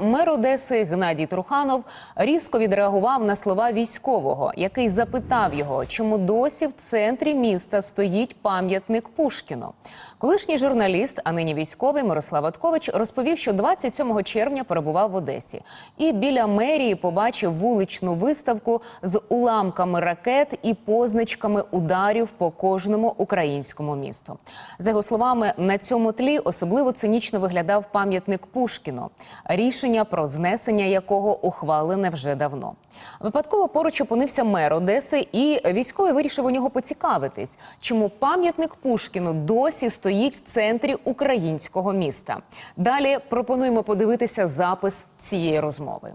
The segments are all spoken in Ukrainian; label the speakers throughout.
Speaker 1: Мер Одеси Геннадій Труханов різко відреагував на слова військового, який запитав його, чому досі в центрі міста стоїть пам'ятник Пушкіну. Колишній журналіст, а нині військовий Мирослав Аткович розповів, що 27 червня перебував в Одесі і біля мерії побачив вуличну виставку з уламками ракет і позначками ударів по кожному українському місту. За його словами, на цьому тлі особливо цинічно виглядав пам'ятник Пушкіну. Рішення про знесення якого ухвалене вже давно. Випадково поруч опинився мер Одеси, і військовий вирішив у нього поцікавитись, чому пам'ятник Пушкіну досі стоїть в центрі українського міста. Далі пропонуємо подивитися запис цієї розмови.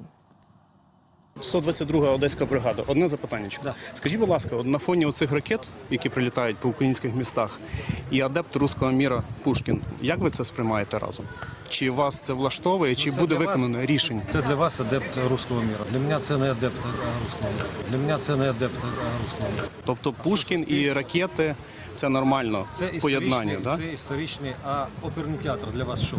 Speaker 2: 122 Одеська бригада. Одне запитання. Скажіть, будь ласка, от на фоні оцих ракет, які прилітають по українських містах, і адепт руського міра Пушкін, як ви це сприймаєте разом? Чи вас це влаштовує, чи
Speaker 3: Ну, це
Speaker 2: буде
Speaker 3: вас-
Speaker 2: виконане рішення?
Speaker 3: Це для вас адепт руського міра. Для мене це не адепт руського міра. Для мене це не адепт руського міра.
Speaker 2: Тобто Пушкін і ракети це нормально
Speaker 3: Це
Speaker 2: поєднання, да?
Speaker 3: це історичний, а оперний театр для вас що?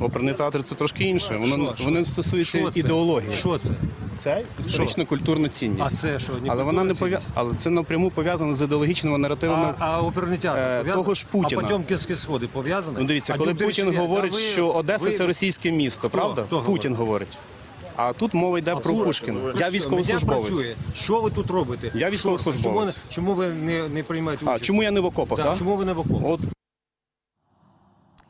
Speaker 2: Оперний театр це трошки інше. Воно
Speaker 3: Що?
Speaker 2: вони
Speaker 3: це?
Speaker 2: ідеології.
Speaker 3: Що це?
Speaker 2: Це історична культурна цінність.
Speaker 3: А це що,
Speaker 2: але вона не пов'я... але це напряму пов'язано з ідеологічними наративами.
Speaker 3: А, а оперний театр
Speaker 2: е, того ж Путіна.
Speaker 3: А Потьомкінські сходи пов'язані?
Speaker 2: Ну дивіться,
Speaker 3: а
Speaker 2: коли Путін
Speaker 3: а
Speaker 2: говорить,
Speaker 3: ви-
Speaker 2: що Одеса
Speaker 3: ви-
Speaker 2: це російське місто,
Speaker 3: Хто?
Speaker 2: правда?
Speaker 3: Хто
Speaker 2: Путін говорить. А тут мова йде про Пушкіна. Я військовослужбовець.
Speaker 3: Що ви тут робите?
Speaker 2: Я військовослужбовець.
Speaker 3: Чому, ви- чому ви не, не приймаєте
Speaker 2: А чому я не в окопах?
Speaker 3: Так,
Speaker 2: да?
Speaker 3: Чому ви не в окопах?
Speaker 2: От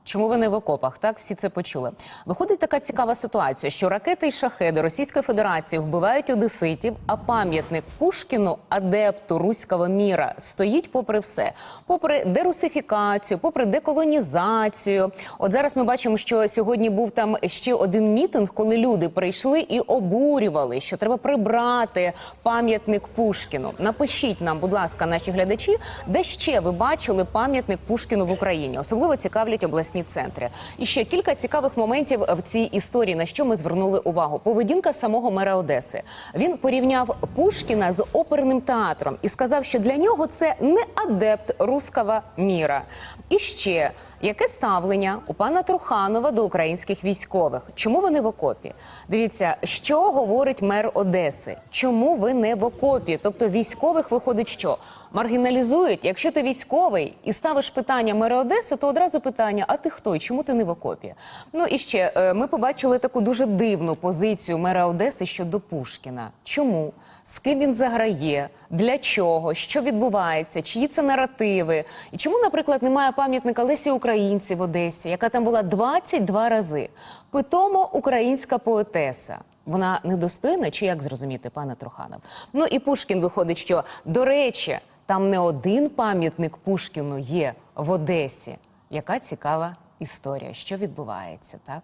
Speaker 1: Чому ви не в окопах? Так всі це почули. Виходить така цікава ситуація, що ракети і шахеди Російської Федерації вбивають одеситів, а пам'ятник Пушкіну, адепту руського міра, стоїть попри все, попри дерусифікацію, попри деколонізацію. От зараз ми бачимо, що сьогодні був там ще один мітинг, коли люди прийшли і обурювали, що треба прибрати пам'ятник Пушкіну. Напишіть нам, будь ласка, наші глядачі, де ще ви бачили пам'ятник Пушкіну в Україні. Особливо цікавлять обласні центри. І ще кілька цікавих моментів в цій історії, на що ми звернули увагу. Поведінка самого мера Одеси. Він порівняв Пушкіна з оперним театром і сказав, що для нього це не адепт руського міра. І ще. Яке ставлення у пана Труханова до українських військових? Чому вони в окопі? Дивіться, що говорить мер Одеси. Чому ви не в окопі? Тобто військових виходить, що маргіналізують. Якщо ти військовий і ставиш питання мера Одеси, то одразу питання: а ти хто? І чому ти не в окопі? Ну і ще е, ми побачили таку дуже дивну позицію мера Одеси щодо Пушкіна. Чому? З ким він заграє? Для чого? Що відбувається? Чиї це наративи? І чому, наприклад, немає пам'ятника Лесі Українці в Одесі, яка там була 22 рази? Питомо українська поетеса. Вона недостойна, чи як зрозуміти, пане Труханов? Ну і Пушкін виходить, що до речі, там не один пам'ятник Пушкіну є в Одесі. Яка цікава історія, що відбувається, так?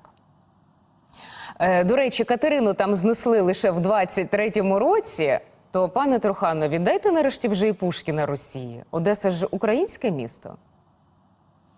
Speaker 1: Е, До речі, Катерину там знесли лише в 23-му році. То, пане Труханов, віддайте нарешті вже і Пушкіна Росії. Одеса ж українське місто.